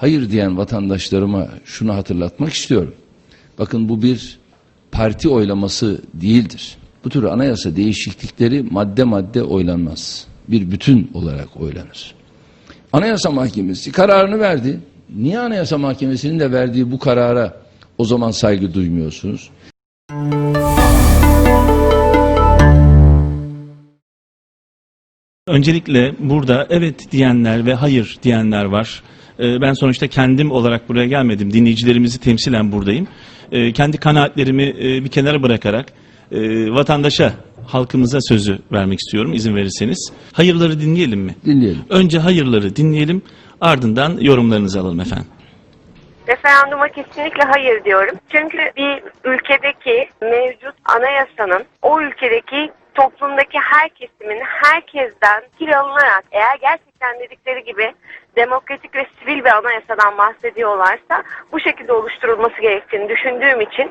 hayır diyen vatandaşlarıma şunu hatırlatmak istiyorum. Bakın bu bir parti oylaması değildir. Bu tür anayasa değişiklikleri madde madde oylanmaz. Bir bütün olarak oylanır. Anayasa Mahkemesi kararını verdi. Niye Anayasa Mahkemesi'nin de verdiği bu karara o zaman saygı duymuyorsunuz? Öncelikle burada evet diyenler ve hayır diyenler var. Ee, Ben sonuçta kendim olarak buraya gelmedim. Dinleyicilerimizi temsilen buradayım. Ee, Kendi kanaatlerimi e, bir kenara bırakarak e, vatandaşa, halkımıza sözü vermek istiyorum izin verirseniz. Hayırları dinleyelim mi? Dinleyelim. Önce hayırları dinleyelim, ardından yorumlarınızı alalım efendim. Referanduma kesinlikle hayır diyorum. Çünkü bir ülkedeki mevcut anayasanın o ülkedeki toplumdaki her kesimin herkesten fikir alınarak eğer gerçekten dedikleri gibi demokratik ve sivil bir anayasadan bahsediyorlarsa bu şekilde oluşturulması gerektiğini düşündüğüm için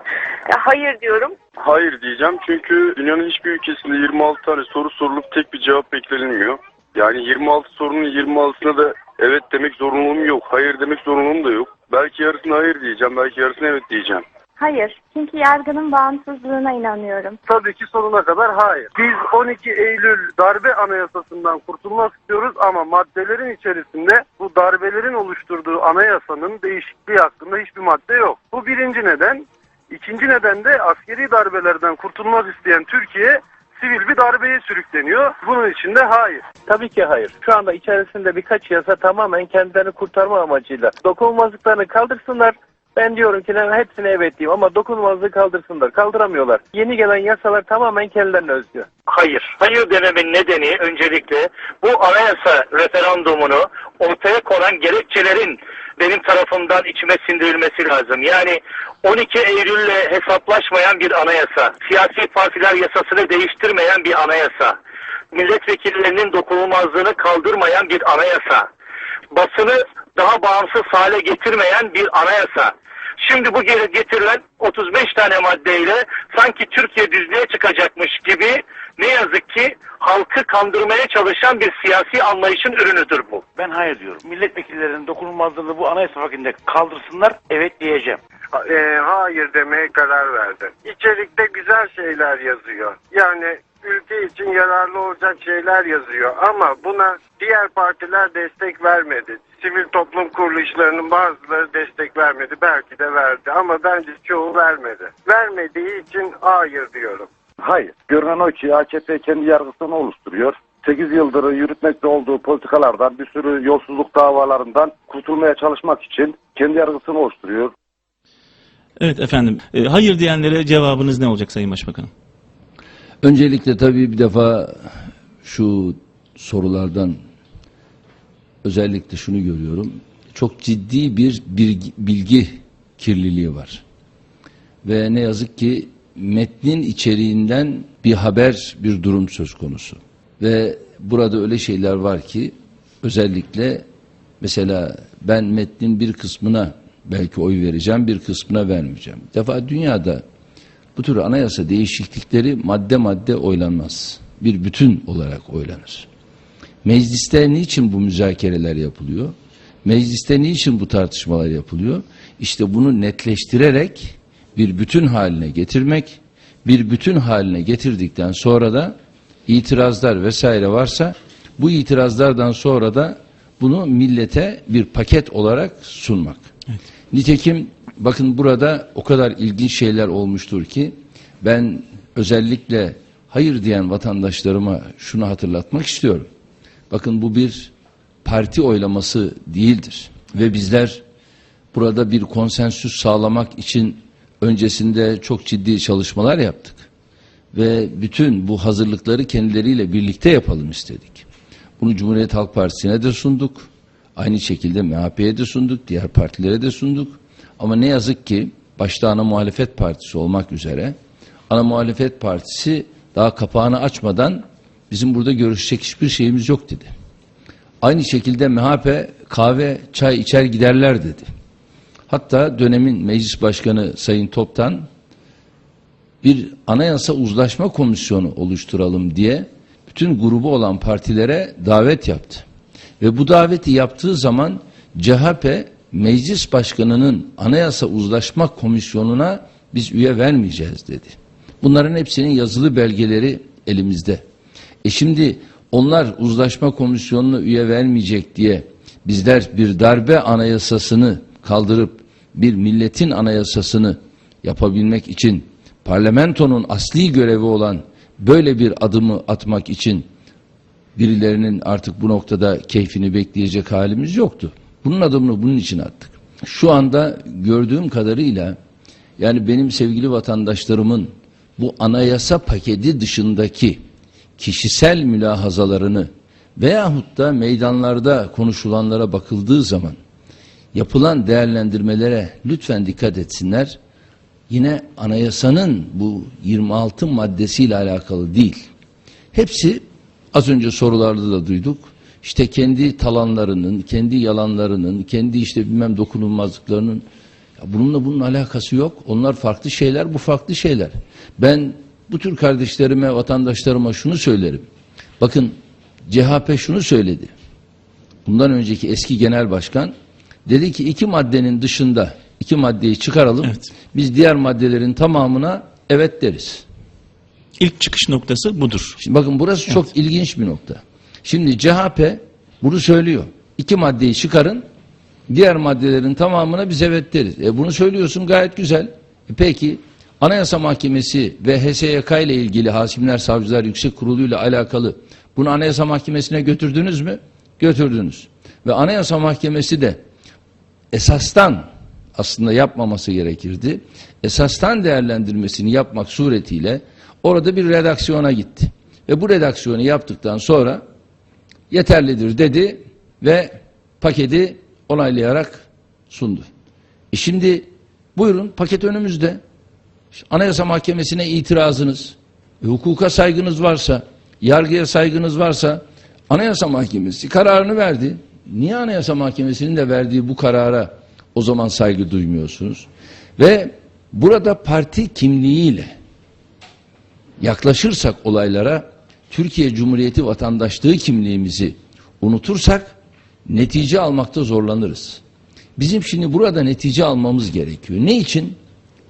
e, hayır diyorum. Hayır diyeceğim çünkü dünyanın hiçbir ülkesinde 26 tane soru sorulup tek bir cevap beklenilmiyor. Yani 26 sorunun 26'sına da evet demek zorunluluğum yok. Hayır demek zorunluluğum da yok. Belki yarısına hayır diyeceğim, belki yarısına evet diyeceğim. Hayır. Çünkü yargının bağımsızlığına inanıyorum. Tabii ki sonuna kadar hayır. Biz 12 Eylül darbe anayasasından kurtulmak istiyoruz ama maddelerin içerisinde bu darbelerin oluşturduğu anayasanın değişikliği hakkında hiçbir madde yok. Bu birinci neden. İkinci neden de askeri darbelerden kurtulmak isteyen Türkiye sivil bir darbeye sürükleniyor. Bunun için de hayır. Tabii ki hayır. Şu anda içerisinde birkaç yasa tamamen kendilerini kurtarma amacıyla. Dokunulmazlıklarını kaldırsınlar. Ben diyorum ki hepsine evet diyeyim ama dokunulmazlığı kaldırsınlar. Kaldıramıyorlar. Yeni gelen yasalar tamamen kendilerine özgü. Hayır. Hayır dememin nedeni öncelikle bu anayasa referandumunu ortaya konan gerekçelerin benim tarafımdan içime sindirilmesi lazım. Yani 12 Eylül'le hesaplaşmayan bir anayasa, siyasi partiler yasasını değiştirmeyen bir anayasa, milletvekillerinin dokunulmazlığını kaldırmayan bir anayasa, basını daha bağımsız hale getirmeyen bir anayasa. Şimdi bu geri getirilen 35 tane maddeyle sanki Türkiye düzlüğe çıkacakmış gibi ne yazık ki halkı kandırmaya çalışan bir siyasi anlayışın ürünüdür bu. Ben hayır diyorum. Milletvekillerinin dokunulmazlığını bu anayasa fakirinde kaldırsınlar. Evet diyeceğim. e, hayır demeye karar verdim. İçerikte güzel şeyler yazıyor. Yani ülke için yararlı olacak şeyler yazıyor ama buna diğer partiler destek vermedi. Sivil toplum kuruluşlarının bazıları destek vermedi. Belki de verdi ama bence çoğu vermedi. Vermediği için hayır diyorum. Hayır. Görünen o ki AKP kendi yargısını oluşturuyor. 8 yıldır yürütmekte olduğu politikalardan, bir sürü yolsuzluk davalarından kurtulmaya çalışmak için kendi yargısını oluşturuyor. Evet efendim, e, hayır diyenlere cevabınız ne olacak Sayın Başbakanım? Öncelikle tabii bir defa şu sorulardan özellikle şunu görüyorum. Çok ciddi bir bilgi, bilgi kirliliği var. Ve ne yazık ki metnin içeriğinden bir haber, bir durum söz konusu. Ve burada öyle şeyler var ki özellikle mesela ben metnin bir kısmına belki oy vereceğim, bir kısmına vermeyeceğim. Bir defa dünyada bu tür anayasa değişiklikleri madde madde oylanmaz. Bir bütün olarak oylanır. Mecliste niçin bu müzakereler yapılıyor? Mecliste niçin bu tartışmalar yapılıyor? İşte bunu netleştirerek bir bütün haline getirmek, bir bütün haline getirdikten sonra da itirazlar vesaire varsa bu itirazlardan sonra da bunu millete bir paket olarak sunmak. Nitekim bakın burada o kadar ilginç şeyler olmuştur ki ben özellikle hayır diyen vatandaşlarıma şunu hatırlatmak istiyorum. Bakın bu bir parti oylaması değildir ve bizler burada bir konsensüs sağlamak için öncesinde çok ciddi çalışmalar yaptık ve bütün bu hazırlıkları kendileriyle birlikte yapalım istedik. Bunu Cumhuriyet Halk Partisi'ne de sunduk. Aynı şekilde MHP'ye de sunduk, diğer partilere de sunduk. Ama ne yazık ki başta ana muhalefet partisi olmak üzere ana muhalefet partisi daha kapağını açmadan bizim burada görüşecek hiçbir şeyimiz yok dedi. Aynı şekilde MHP kahve, çay içer giderler dedi. Hatta dönemin meclis başkanı Sayın Toptan bir anayasa uzlaşma komisyonu oluşturalım diye bütün grubu olan partilere davet yaptı. Ve bu daveti yaptığı zaman CHP meclis başkanının anayasa uzlaşma komisyonuna biz üye vermeyeceğiz dedi. Bunların hepsinin yazılı belgeleri elimizde. E şimdi onlar uzlaşma komisyonuna üye vermeyecek diye bizler bir darbe anayasasını kaldırıp bir milletin anayasasını yapabilmek için parlamentonun asli görevi olan böyle bir adımı atmak için birilerinin artık bu noktada keyfini bekleyecek halimiz yoktu. Bunun adımını bunun için attık. Şu anda gördüğüm kadarıyla yani benim sevgili vatandaşlarımın bu anayasa paketi dışındaki kişisel mülahazalarını veyahut da meydanlarda konuşulanlara bakıldığı zaman yapılan değerlendirmelere lütfen dikkat etsinler. Yine anayasanın bu 26 maddesiyle alakalı değil. Hepsi az önce sorularda da duyduk. İşte kendi talanlarının, kendi yalanlarının, kendi işte bilmem dokunulmazlıklarının ya bununla bunun alakası yok. Onlar farklı şeyler, bu farklı şeyler. Ben bu tür kardeşlerime, vatandaşlarıma şunu söylerim. Bakın CHP şunu söyledi. Bundan önceki eski genel başkan dedi ki iki maddenin dışında iki maddeyi çıkaralım. Evet. Biz diğer maddelerin tamamına evet deriz. İlk çıkış noktası budur. Şimdi bakın burası çok ilginç bir nokta. Şimdi CHP bunu söylüyor. İki maddeyi çıkarın, diğer maddelerin tamamına biz evet deriz. E bunu söylüyorsun gayet güzel. E peki Anayasa Mahkemesi ve HSYK ile ilgili Hasimler Savcılar Yüksek Kurulu ile alakalı bunu Anayasa Mahkemesi'ne götürdünüz mü? Götürdünüz. Ve Anayasa Mahkemesi de esastan aslında yapmaması gerekirdi. Esastan değerlendirmesini yapmak suretiyle orada bir redaksiyona gitti. Ve bu redaksiyonu yaptıktan sonra yeterlidir dedi ve paketi onaylayarak sundu. E şimdi buyurun paket önümüzde. Anayasa Mahkemesi'ne itirazınız, e, hukuka saygınız varsa, yargıya saygınız varsa Anayasa Mahkemesi kararını verdi. Niye Anayasa Mahkemesi'nin de verdiği bu karara o zaman saygı duymuyorsunuz? Ve burada parti kimliğiyle yaklaşırsak olaylara Türkiye Cumhuriyeti vatandaşlığı kimliğimizi unutursak netice almakta zorlanırız. Bizim şimdi burada netice almamız gerekiyor. Ne için?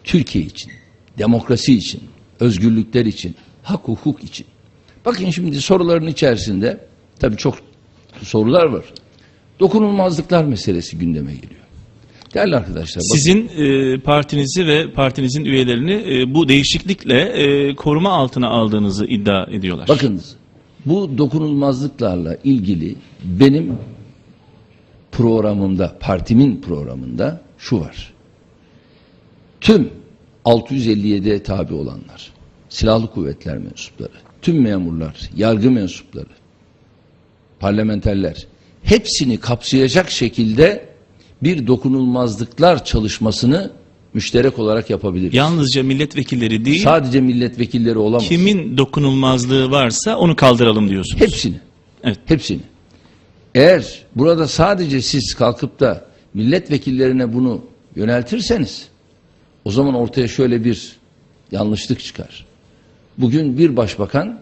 Türkiye için, demokrasi için, özgürlükler için, hak hukuk için. Bakın şimdi soruların içerisinde tabii çok sorular var. Dokunulmazlıklar meselesi gündeme geliyor. Değerli arkadaşlar bakın. Sizin e, partinizi ve partinizin üyelerini e, bu değişiklikle e, koruma altına aldığınızı iddia ediyorlar. Bakınız bu dokunulmazlıklarla ilgili benim programımda, partimin programında şu var. Tüm 657'ye tabi olanlar, silahlı kuvvetler mensupları, tüm memurlar, yargı mensupları, parlamenterler hepsini kapsayacak şekilde bir dokunulmazlıklar çalışmasını müşterek olarak yapabiliriz. Yalnızca milletvekilleri değil, Sadece milletvekilleri olamaz. kimin dokunulmazlığı varsa onu kaldıralım diyorsunuz. Hepsini. Evet. Hepsini. Eğer burada sadece siz kalkıp da milletvekillerine bunu yöneltirseniz o zaman ortaya şöyle bir yanlışlık çıkar. Bugün bir başbakan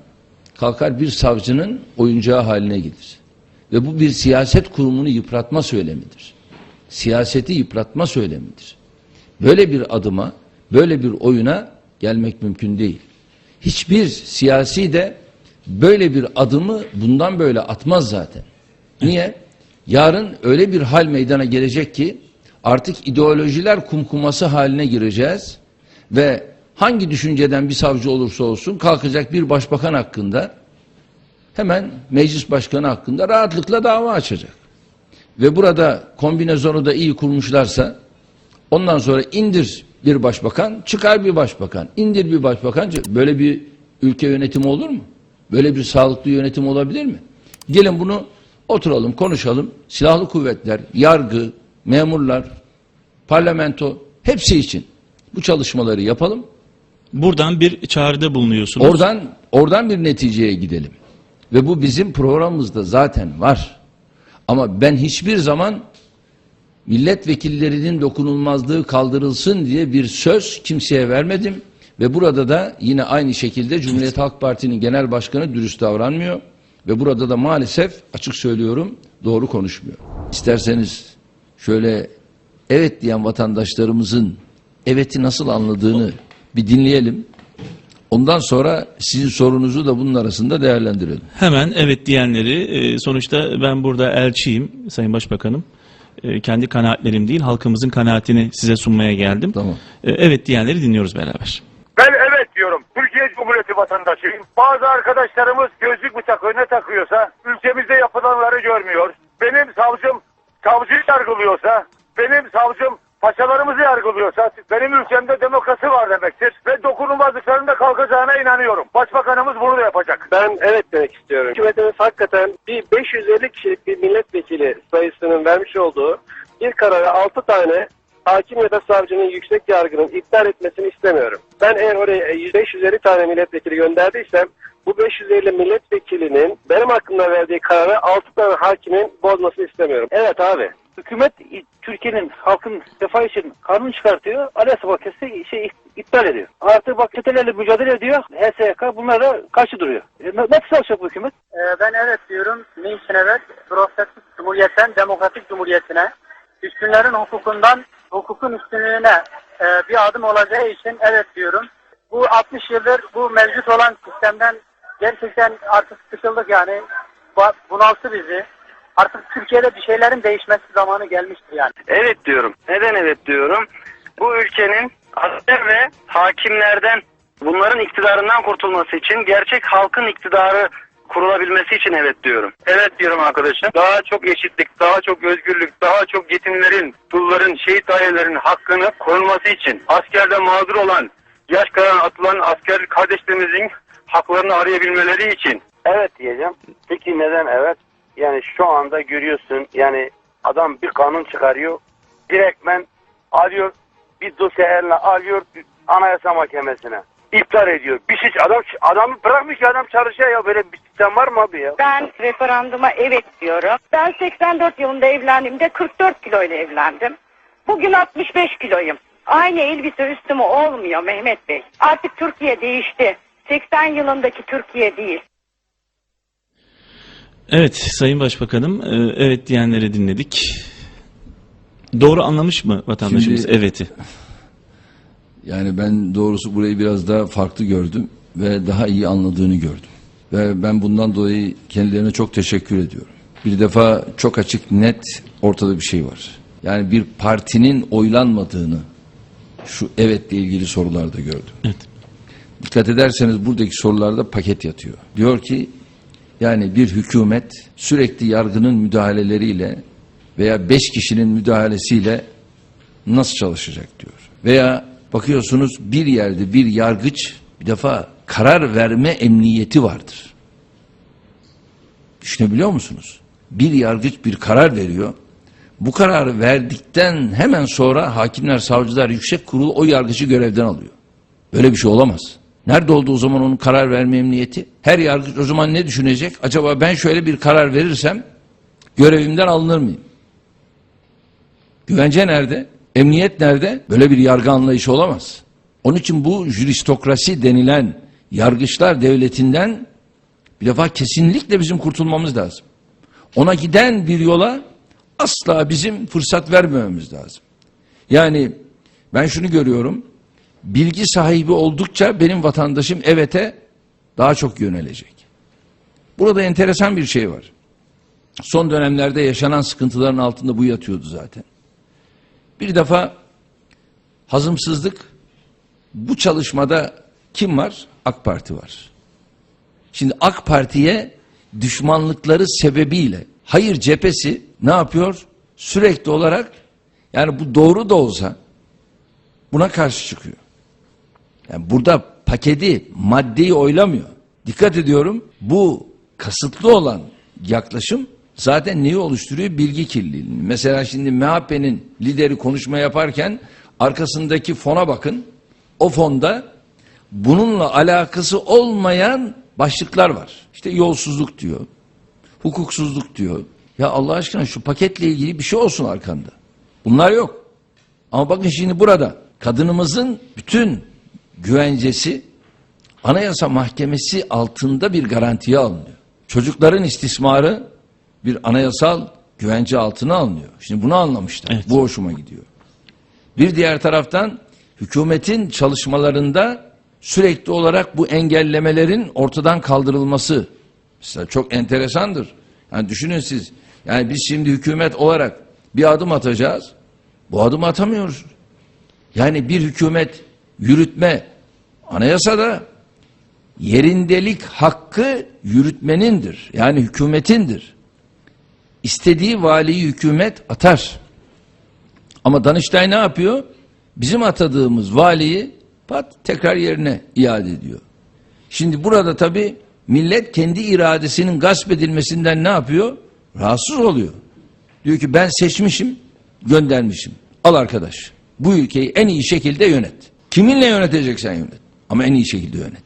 kalkar bir savcının oyuncağı haline gelir. Ve bu bir siyaset kurumunu yıpratma söylemidir. Siyaseti yıpratma söylemidir. Böyle bir adıma, böyle bir oyuna gelmek mümkün değil. Hiçbir siyasi de böyle bir adımı bundan böyle atmaz zaten. Niye? Yarın öyle bir hal meydana gelecek ki artık ideolojiler kumkuması haline gireceğiz ve hangi düşünceden bir savcı olursa olsun kalkacak bir başbakan hakkında hemen meclis başkanı hakkında rahatlıkla dava açacak. Ve burada kombinezonu da iyi kurmuşlarsa ondan sonra indir bir başbakan, çıkar bir başbakan, indir bir başbakan. Böyle bir ülke yönetimi olur mu? Böyle bir sağlıklı yönetim olabilir mi? Gelin bunu oturalım, konuşalım. Silahlı kuvvetler, yargı, memurlar, parlamento hepsi için bu çalışmaları yapalım. Buradan bir çağrıda bulunuyorsunuz. Oradan oradan bir neticeye gidelim. Ve bu bizim programımızda zaten var. Ama ben hiçbir zaman milletvekillerinin dokunulmazlığı kaldırılsın diye bir söz kimseye vermedim. Ve burada da yine aynı şekilde Cumhuriyet Halk Parti'nin genel başkanı dürüst davranmıyor. Ve burada da maalesef açık söylüyorum doğru konuşmuyor. İsterseniz şöyle evet diyen vatandaşlarımızın evet'i nasıl anladığını bir dinleyelim. Ondan sonra sizin sorunuzu da bunun arasında değerlendirelim. Hemen evet diyenleri e, sonuçta ben burada elçiyim Sayın Başbakanım. E, kendi kanaatlerim değil halkımızın kanaatini size sunmaya geldim. Tamam. E, evet diyenleri dinliyoruz beraber. Ben evet diyorum. Türkiye Cumhuriyeti vatandaşıyım. Bazı arkadaşlarımız gözlük mü takıyor ne takıyorsa ülkemizde yapılanları görmüyor. Benim savcım savcıyı yargılıyorsa, benim savcım paşalarımızı yargılıyorsa benim ülkemde demokrasi var demektir. Ve dokunulmazlıkların da kalkacağına inanıyorum. Başbakanımız bunu da yapacak. Ben evet demek istiyorum. Hükümetimiz hakikaten bir 550 kişilik bir milletvekili sayısının vermiş olduğu bir karara 6 tane hakim ya da savcının yüksek yargının iptal etmesini istemiyorum. Ben eğer oraya 550 tane milletvekili gönderdiysem bu 550 milletvekilinin benim hakkımda verdiği kararı 6 tane hakimin bozmasını istemiyorum. Evet abi. Hükümet Türkiye'nin halkın refah için kanun çıkartıyor. Anayasa Mahkemesi şey iptal ediyor. Artık bak çetelerle mücadele ediyor. HSYK bunlara karşı duruyor. E, nasıl çalışacak bu hükümet? ben evet diyorum. Niçin evet? Prosesik cumhuriyetten demokratik cumhuriyetine, üstünlerin hukukundan hukukun üstünlüğüne e, bir adım olacağı için evet diyorum. Bu 60 yıldır bu mevcut olan sistemden gerçekten artık sıkıldık yani. Bu- Bunalttı bizi. Artık Türkiye'de bir şeylerin değişmesi zamanı gelmiştir yani. Evet diyorum. Neden evet diyorum? Bu ülkenin asker ve hakimlerden bunların iktidarından kurtulması için gerçek halkın iktidarı kurulabilmesi için evet diyorum. Evet diyorum arkadaşım. Daha çok eşitlik, daha çok özgürlük, daha çok yetimlerin, dulların, şehit ailelerin hakkını korunması için askerde mağdur olan, yaş karan atılan asker kardeşlerimizin haklarını arayabilmeleri için Evet diyeceğim. Peki neden evet? Yani şu anda görüyorsun yani adam bir kanun çıkarıyor. Direktmen alıyor bir dosya eline alıyor anayasa mahkemesine. iptal ediyor. Bir şey adam adamı bırakmış ki adam çalışıyor ya böyle bir sistem var mı abi ya? Ben referanduma evet diyorum. Ben 84 yılında evlendiğimde 44 kiloyla evlendim. Bugün 65 kiloyum. Aynı elbise üstüme olmuyor Mehmet Bey. Artık Türkiye değişti. 80 yılındaki Türkiye değil. Evet Sayın Başbakanım e, evet diyenleri dinledik. Doğru anlamış mı vatandaşımız Şimdi- evet'i? Yani ben doğrusu burayı biraz daha farklı gördüm ve daha iyi anladığını gördüm. Ve ben bundan dolayı kendilerine çok teşekkür ediyorum. Bir defa çok açık net ortada bir şey var. Yani bir partinin oylanmadığını şu evetle ilgili sorularda gördüm. Evet. Dikkat ederseniz buradaki sorularda paket yatıyor. Diyor ki yani bir hükümet sürekli yargının müdahaleleriyle veya beş kişinin müdahalesiyle nasıl çalışacak diyor. Veya bakıyorsunuz bir yerde bir yargıç bir defa karar verme emniyeti vardır. Düşünebiliyor musunuz? Bir yargıç bir karar veriyor. Bu kararı verdikten hemen sonra hakimler, savcılar, yüksek kurul o yargıcı görevden alıyor. Böyle bir şey olamaz. Nerede oldu o zaman onun karar verme emniyeti? Her yargıç o zaman ne düşünecek? Acaba ben şöyle bir karar verirsem görevimden alınır mıyım? Güvence nerede? Emniyet nerede? Böyle bir yargı anlayışı olamaz. Onun için bu juristokrasi denilen yargıçlar devletinden bir defa kesinlikle bizim kurtulmamız lazım. Ona giden bir yola asla bizim fırsat vermememiz lazım. Yani ben şunu görüyorum. Bilgi sahibi oldukça benim vatandaşım evete daha çok yönelecek. Burada enteresan bir şey var. Son dönemlerde yaşanan sıkıntıların altında bu yatıyordu zaten. Bir defa hazımsızlık bu çalışmada kim var? AK Parti var. Şimdi AK Parti'ye düşmanlıkları sebebiyle hayır cephesi ne yapıyor? Sürekli olarak yani bu doğru da olsa buna karşı çıkıyor. Yani burada paketi, maddeyi oylamıyor. Dikkat ediyorum bu kasıtlı olan yaklaşım zaten neyi oluşturuyor? Bilgi kirliliğini. Mesela şimdi MHP'nin lideri konuşma yaparken arkasındaki fona bakın. O fonda bununla alakası olmayan başlıklar var. İşte yolsuzluk diyor. Hukuksuzluk diyor. Ya Allah aşkına şu paketle ilgili bir şey olsun arkanda. Bunlar yok. Ama bakın şimdi burada kadınımızın bütün güvencesi Anayasa Mahkemesi altında bir garantiye alınıyor. Çocukların istismarı bir anayasal güvence altına alınıyor. Şimdi bunu anlamışlar. Evet. Bu hoşuma gidiyor. Bir diğer taraftan hükümetin çalışmalarında sürekli olarak bu engellemelerin ortadan kaldırılması mesela çok enteresandır. Yani düşünün siz yani biz şimdi hükümet olarak bir adım atacağız. Bu adımı atamıyoruz. Yani bir hükümet yürütme anayasada yerindelik hakkı yürütmenindir. Yani hükümetindir. İstediği valiyi hükümet atar. Ama Danıştay ne yapıyor? Bizim atadığımız valiyi pat tekrar yerine iade ediyor. Şimdi burada tabi millet kendi iradesinin gasp edilmesinden ne yapıyor? Rahatsız oluyor. Diyor ki ben seçmişim, göndermişim. Al arkadaş. Bu ülkeyi en iyi şekilde yönet. Kiminle yöneteceksen yönet. Ama en iyi şekilde yönet.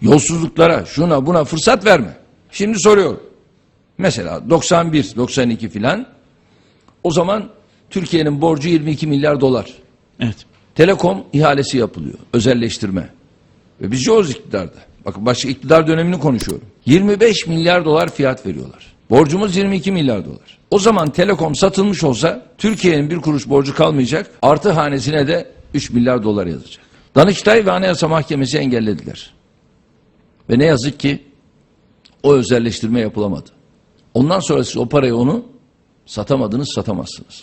Yolsuzluklara, şuna buna fırsat verme. Şimdi soruyorum. Mesela 91, 92 filan o zaman Türkiye'nin borcu 22 milyar dolar. Evet. Telekom ihalesi yapılıyor. Özelleştirme. Ve biz yoğuz iktidarda. Bakın başka iktidar dönemini konuşuyorum. 25 milyar dolar fiyat veriyorlar. Borcumuz 22 milyar dolar. O zaman Telekom satılmış olsa Türkiye'nin bir kuruş borcu kalmayacak. Artı hanesine de 3 milyar dolar yazacak. Danıştay ve Anayasa Mahkemesi engellediler. Ve ne yazık ki o özelleştirme yapılamadı. Ondan sonra siz o parayı onu satamadınız satamazsınız.